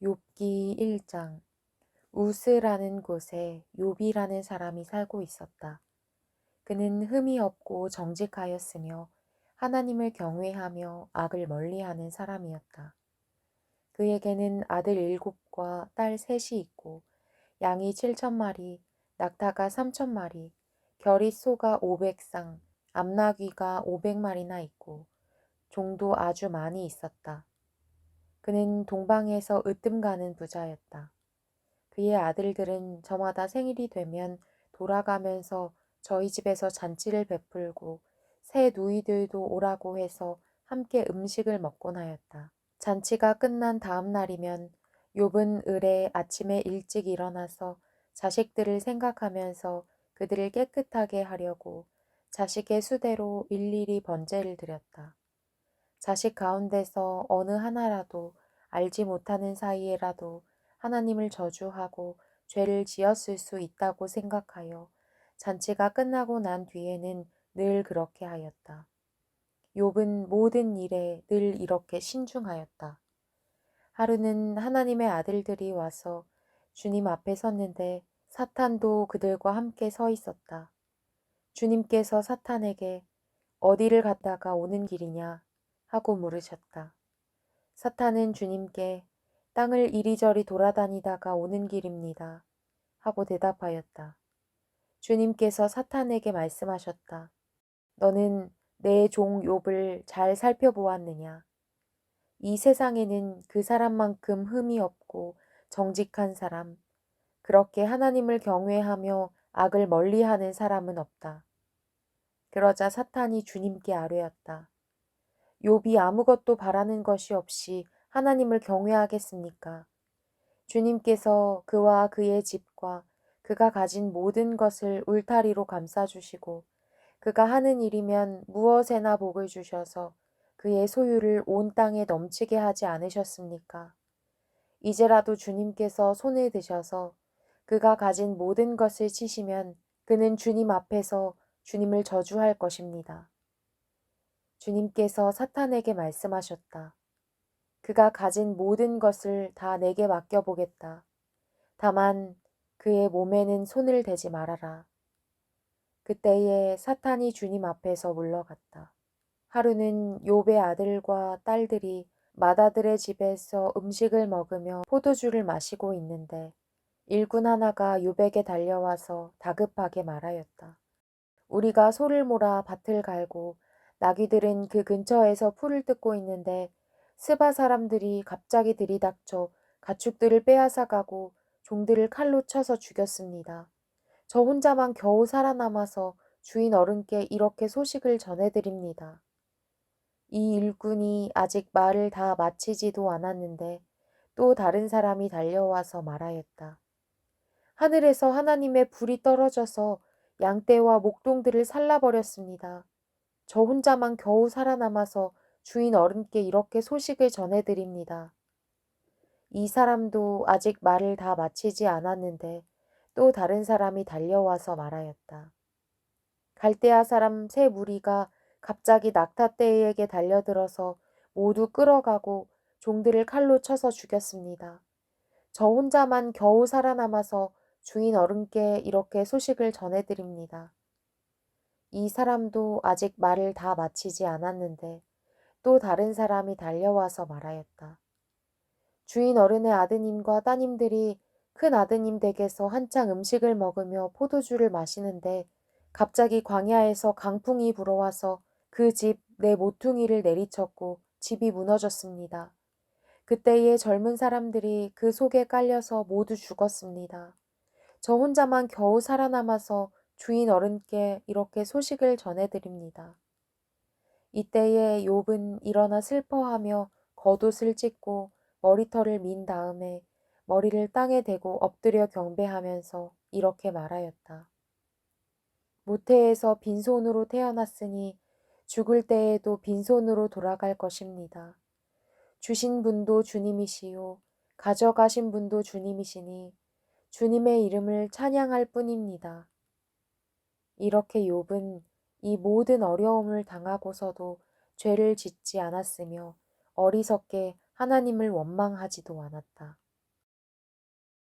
욥기 1장 우스라는 곳에 욥이라는 사람이 살고 있었다. 그는 흠이 없고 정직하였으며 하나님을 경외하며 악을 멀리하는 사람이었다. 그에게는 아들 일곱과 딸 셋이 있고 양이 칠천 마리, 낙타가 삼천 마리, 결이 소가 오백 상, 암나귀가 오백 마리나 있고 종도 아주 많이 있었다. 그는 동방에서 으뜸 가는 부자였다. 그의 아들들은 저마다 생일이 되면 돌아가면서 저희 집에서 잔치를 베풀고 새 누이들도 오라고 해서 함께 음식을 먹곤 하였다. 잔치가 끝난 다음 날이면 욥은 을에 아침에 일찍 일어나서 자식들을 생각하면서 그들을 깨끗하게 하려고 자식의 수대로 일일이 번제를 드렸다. 자식 가운데서 어느 하나라도 알지 못하는 사이에라도 하나님을 저주하고 죄를 지었을 수 있다고 생각하여 잔치가 끝나고 난 뒤에는 늘 그렇게 하였다. 욥은 모든 일에 늘 이렇게 신중하였다. 하루는 하나님의 아들들이 와서 주님 앞에 섰는데 사탄도 그들과 함께 서 있었다. 주님께서 사탄에게 어디를 갔다가 오는 길이냐 하고 물으셨다. 사탄은 주님께 땅을 이리저리 돌아다니다가 오는 길입니다. 하고 대답하였다. 주님께서 사탄에게 말씀하셨다. 너는 내 종 욥을 잘 살펴보았느냐? 이 세상에는 그 사람만큼 흠이 없고 정직한 사람, 그렇게 하나님을 경외하며 악을 멀리하는 사람은 없다. 그러자 사탄이 주님께 아뢰었다. 욥이 아무것도 바라는 것이 없이 하나님을 경외하겠습니까? 주님께서 그와 그의 집과 그가 가진 모든 것을 울타리로 감싸주시고 그가 하는 일이면 무엇에나 복을 주셔서 그의 소유를 온 땅에 넘치게 하지 않으셨습니까? 이제라도 주님께서 손을 드셔서 그가 가진 모든 것을 치시면 그는 주님 앞에서 주님을 저주할 것입니다. 주님께서 사탄에게 말씀하셨다. 그가 가진 모든 것을 다 내게 맡겨보겠다. 다만 그의 몸에는 손을 대지 말아라. 그때에 사탄이 주님 앞에서 물러갔다. 하루는 욥의 아들과 딸들이 마다들의 집에서 음식을 먹으며 포도주를 마시고 있는데 일꾼 하나가 욥에게 달려와서 다급하게 말하였다. 우리가 소를 몰아 밭을 갈고 나귀들은 그 근처에서 풀을 뜯고 있는데 스바 사람들이 갑자기 들이닥쳐 가축들을 빼앗아 가고 종들을 칼로 쳐서 죽였습니다. 저 혼자만 겨우 살아남아서 주인 어른께 이렇게 소식을 전해드립니다. 이 일꾼이 아직 말을 다 마치지도 않았는데 또 다른 사람이 달려와서 말하였다. 하늘에서 하나님의 불이 떨어져서 양떼와 목동들을 살라버렸습니다. 저 혼자만 겨우 살아남아서 주인 어른께 이렇게 소식을 전해드립니다. 이 사람도 아직 말을 다 마치지 않았는데 또 다른 사람이 달려와서 말하였다. 갈대아 사람 세 무리가 갑자기 낙타떼에게 달려들어서 모두 끌어가고 종들을 칼로 쳐서 죽였습니다. 저 혼자만 겨우 살아남아서 주인 어른께 이렇게 소식을 전해드립니다. 이 사람도 아직 말을 다 마치지 않았는데 또 다른 사람이 달려와서 말하였다. 주인 어른의 아드님과 따님들이 큰 아드님 댁에서 한창 음식을 먹으며 포도주를 마시는데 갑자기 광야에서 강풍이 불어와서 그 집 내 모퉁이를 내리쳤고 집이 무너졌습니다. 그때에 젊은 사람들이 그 속에 깔려서 모두 죽었습니다. 저 혼자만 겨우 살아남아서 주인 어른께 이렇게 소식을 전해드립니다. 이때에 욥은 일어나 슬퍼하며 겉옷을 찢고 머리털을 민 다음에 머리를 땅에 대고 엎드려 경배하면서 이렇게 말하였다. 모태에서 빈손으로 태어났으니 죽을 때에도 빈손으로 돌아갈 것입니다. 주신 분도 주님이시요 가져가신 분도 주님이시니 주님의 이름을 찬양할 뿐입니다. 이렇게 욥은 이 모든 어려움을 당하고서도 죄를 짓지 않았으며 어리석게 하나님을 원망하지도 않았다.